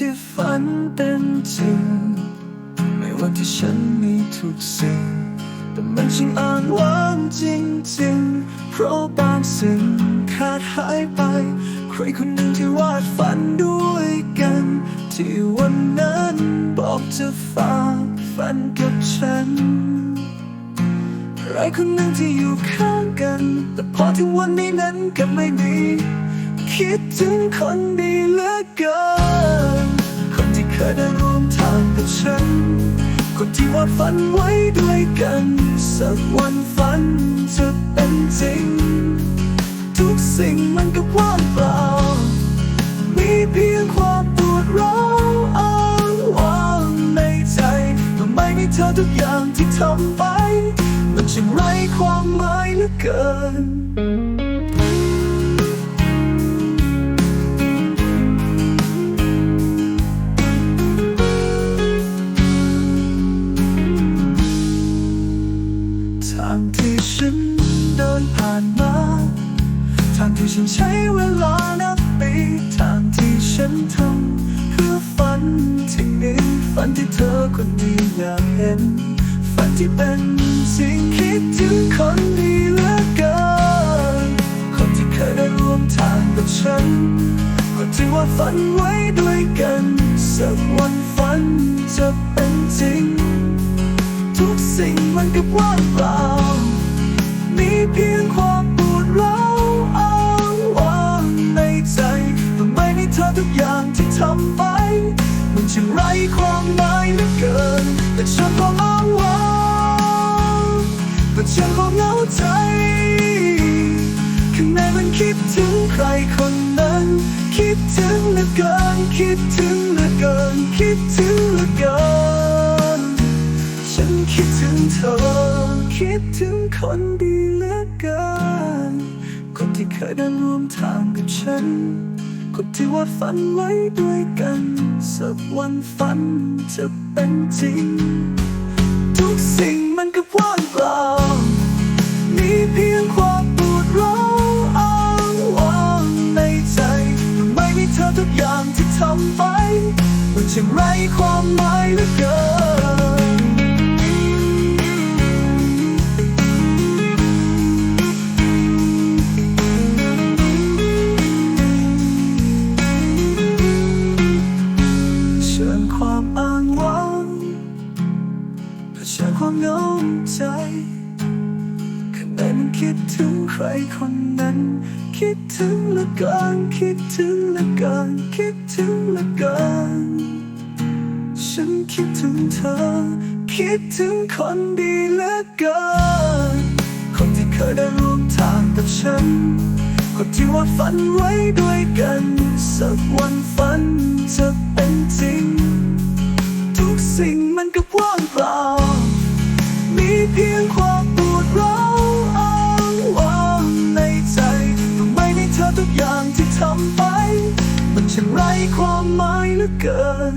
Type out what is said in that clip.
ที่ฝันเป็นจริง ไม่ว่าที่ฉันมีทุกสิ่ง แต่มันช่างอ่อนหวานจริงๆ เพราะบางสิ่งขาดหายไป ใครคนหนึ่งที่วาดฝันด้วยกัน ที่วันนั้นบอกจะฝากฝันกับฉันใครคนหนึ่งที่อยู่ข้างกัน แต่พอถึงวันนี้นั้นก็ไม่มีคิดถึงคนดีเหลือเกิน กับฉัน คนที่ว่าฝันไว้ด้วยกัน สักวันฝันจะเป็นจริง ทุกสิ่งมันก็ว่างเปล่า มีเพียงความปวดร้าวอ้างว้างในใจเมื่อไม่มีเธอทุกอย่างที่ทำไป มันช่างไร้ความหมายเหลือเกิน ทางที่ฉันเดินผ่านมา ทางที่ฉันใช้เวลานับปี ทางที่ฉันทำเพื่อฝันที่นี้ฝันที่เธอคนนี้อยากเห็น ฝันที่เป็นสิ่งคิดถึงคนดีเหลือเกิน คนที่เคยได้ร่วมทางกับฉัน คนที่ว่าฝันไว้ด้วยกัน สักวันฝันจะเป็นจริง สิ่งมันก็ว่างเปล่า มีเพียงความปวดร้าวอ้างว้างในใจเมื่อไม่มีเธอทุกอย่างที่ทำไป มันช่างไร้ความหมายเหลือเกิน แต่ฉันก็อ้างว้างแต่ฉันก็เหงาใจข้างในมันคิดถึงใครคนนั้น คิดถึงเหลือเกิน คิดถึงเหลือเกิน คิดถึงเหลือเกิน คิดถึงคนดีเหลือเกิน คนที่เคยเดินร่วมทางกับฉัน คนที่ว่าฝันไว้ด้วยกัน สักวันฝันจะเป็นจริง ทุกสิ่งมันก็ว่างเปล่า มีเพียงความปวดร้าวอ้างว้างในใจมันไม่มีเธอทุกอย่างที่ทำไป มันช่างไร้ความหมายเหลือเกิน เผชิญความเหงาใจข้างในมันคิดถึงใครคนนั้น คิดถึงลือเกินคิดถึงลือเกินคิดถึงลือเกินฉันคิดถึงเธอ คิดถึงคนดีลือเกินคนที่เคยได้ร่วมทางกับฉัน คนที่ว่าฝันไว้ด้วยกัน สักวันฝันจะเป็นจริง ทุกสิ่งมันก็ว่างเปล่า เพียงความปวดร้าวอ้างว้างในใจเมื่อไม่มีเธอทุกอย่างที่ทำไป มันช่างไร้ความหมายเหลือเกิน